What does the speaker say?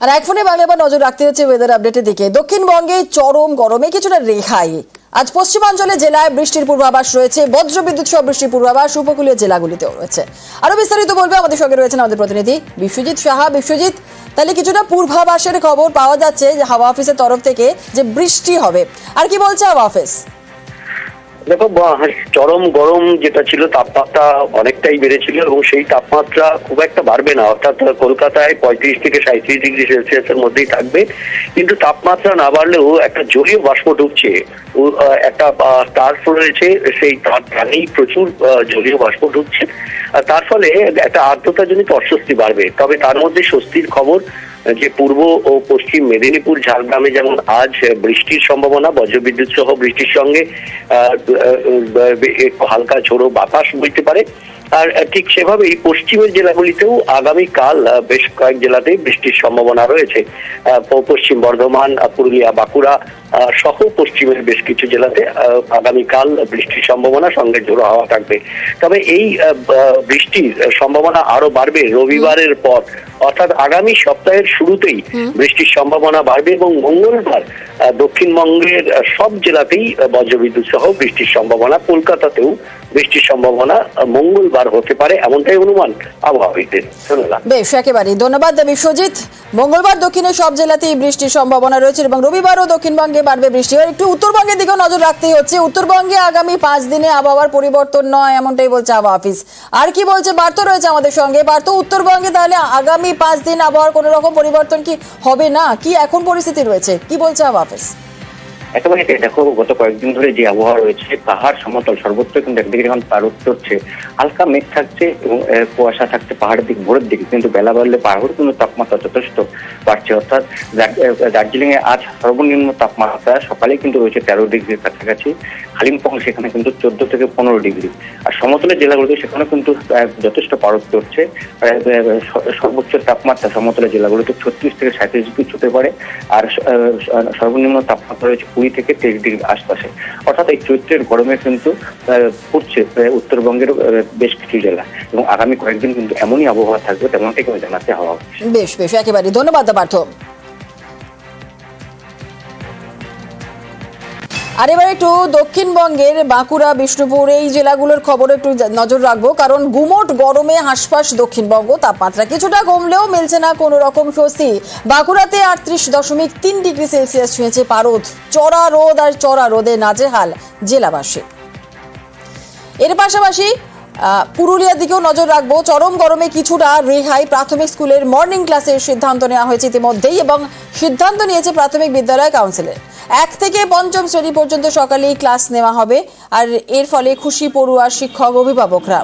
আর এক ফোনে বাংলা এবার নজর রাখতে হচ্ছে ওয়েদার আপডেটের দিকে। দক্ষিণবঙ্গে চরম গরমে কিছুটা রেখাই আজ পশ্চিমাঞ্চলে জেলায় বৃষ্টির পূর্বাভাস রয়েছে বজ্র বিদ্যুৎ সহ বৃষ্টির পূর্বাভাস উপকূলীয় জেলাগুলিতেও রয়েছে। আরও বিস্তারিত বলবে আমাদের সঙ্গে রয়েছেন আমাদের প্রতিনিধি বিশ্বজিৎ সাহা। বিশ্বজিৎ, তাহলে কিছুটা পূর্বাভাসের খবর পাওয়া যাচ্ছে যে হাওয়া অফিসের তরফ থেকে যে বৃষ্টি হবে। আর কি বলছে হাওয়া অফিস দেখো চরম গরম যেটা ছিল, তাপমাত্রা অনেকটাই বেড়েছিল এবং সেই তাপমাত্রা খুব একটা বাড়বে না। অর্থাৎ কলকাতায় পঁয়ত্রিশ থেকে সাঁত্রিশ ডিগ্রি সেলসিয়াসের মধ্যেই থাকবে। কিন্তু তাপমাত্রা না বাড়লেও একটা জলীয় বাষ্প ঢুকছে। একটা টার্ফ রয়েছে, সেই টানেই প্রচুর জলীয় বাষ্প ঢুকছে। তার ফলে একটা আর্দ্রতাজনিত অস্বস্তি বাড়বে। তবে তার মধ্যে স্বস্তির খবর যে পূর্ব ও পশ্চিম মেদিনীপুর, ঝাড়গ্রামে যেমন আজ বৃষ্টির সম্ভাবনা বজ্রবিদ্যুৎ সহ বৃষ্টির সঙ্গে হালকা ঝোড়ো বাতাস বইতে পারে। আর ঠিক সেভাবেই পশ্চিমের জেলাগুলিতেও আগামীকাল বেশ কয়েক জেলাতেই বৃষ্টির সম্ভাবনা রয়েছে। পশ্চিম বর্ধমান পুরুলিয়া বাঁকুড়া সহ পশ্চিমের বেশ কিছু জেলাতে আগামীকাল বৃষ্টির সম্ভাবনা সঙ্গে ঝোড়ো হাওয়া থাকবে। তবে এই বৃষ্টির সম্ভাবনা আরও বাড়বে রবিবারের পর। অর্থাৎ আগামী সপ্তাহের শুরুতেই বৃষ্টির সম্ভাবনা বাড়বে এবং মঙ্গলবার দক্ষিণবঙ্গের সব জেলাতেই বজ্রবিদ্যুৎ সহ বৃষ্টির সম্ভাবনা। কলকাতাতেও বৃষ্টির সম্ভাবনা মঙ্গলবার হতে পারে এমনটাই অনুমান আবহাওয়াবিদদের। বেশ, একেবারেই। ধন্যবাদ বিশ্বজিৎ মঙ্গলবার দক্ষিণের সব জেলাতেই বৃষ্টির সম্ভাবনা রয়েছে এবং রবিবারও দক্ষিণবঙ্গে বাড়বে বৃষ্টি। এবার একটু উত্তরবঙ্গের দিকেও নজর রাখতেই হচ্ছে। উত্তরবঙ্গে আগামী পাঁচ দিনে আবহাওয়ার পরিবর্তন নয়, এমনটাই বলছে আবহাওয়া অফিস। আর কি বলছে? বার্তা রয়েছে আমাদের সঙ্গে। বার্তা, উত্তরবঙ্গে তাহলে আগামী পাঁচ দিন আবহাওয়ার কোনো রকম পরিবর্তন কি হবে না? কি এখন পরিস্থিতি রয়েছে? কি বলছে আবহাওয়া অফিস একেবারে দেখো গত কয়েকদিন ধরে যে আবহাওয়া রয়েছে পাহাড় সমতল সর্বত্র কিন্তু একদিকে যখন পার উঠছে হালকা মেঘ থাকছে এবং কুয়াশা থাকছে পাহাড়ের দিক ভোরের দিকে। কিন্তু বেলা বাড়লে পাহাড়ের কিন্তু তাপমাত্রা যথেষ্ট বাড়ছে। অর্থাৎ দার্জিলিং এ আজ সর্বনিম্ন তাপমাত্রা সকালে কিন্তু রয়েছে তেরো ডিগ্রির কাছাকাছি। কালিম্পং সেখানে কিন্তু চোদ্দ থেকে পনেরো ডিগ্রি। আর সমতলের জেলাগুলোতে সেখানে কিন্তু যথেষ্ট আহ, আহ, সর্বোচ্চ তাপমাত্রা সমতলের জেলাগুলোতে ছত্রিশ থেকে সাঁত্রিশ ডিগ্রি ছুতে পারে আর সর্বনিম্ন তাপমাত্রা রয়েছে কুড়ি থেকে তেইশ ডিগ্রি আশপাশে। অর্থাৎ এই চৈত্রের গরমে কিন্তু পড়ছে উত্তরবঙ্গের বেশ কিছু জেলা। এবং আগামী কয়েকদিন কিন্তু এমনই আবহাওয়া থাকবে তেমনটাই কিন্তু জানাতে হওয়া বেশ বেশ একেবারে ধন্যবাদ পার্থ আর এবার একটু দক্ষিণবঙ্গের বাঁকুড়া, বিষ্ণুপুর, এই জেলাগুলোর খবর একটু নজর রাখব। কারণ গুমোট গরমে হাসপাস দক্ষিণবঙ্গ, তাপমাত্রা কিছুটা কমলেও মিলছে না কোনো রকম স্বস্তি। বাঁকুড়াতে আটত্রিশ দশমিক তিন ডিগ্রি সেলসিয়াস ছুঁয়েছে পারদ। চড়া রোদ আর চড়া রোদে নাজেহাল জেলাবাসী। এর পাশাপাশি পুরুলিয়ার দিকেও নজর রাখব। চরম গরমে কিছুটা রেহাই প্রাথমিক স্কুলের মর্নিং ক্লাসের সিদ্ধান্ত নেওয়া হয়েছে ইতিমধ্যেই এবং সিদ্ধান্ত নিয়েছে প্রাথমিক বিদ্যালয় কাউন্সিলের। এক থেকে পঞ্চম শ্রেণি পর্যন্ত সকালেই ক্লাস নেওয়া হবে, আর এর ফলে খুশি পড়ুয়া শিক্ষক, অভিভাবকরা।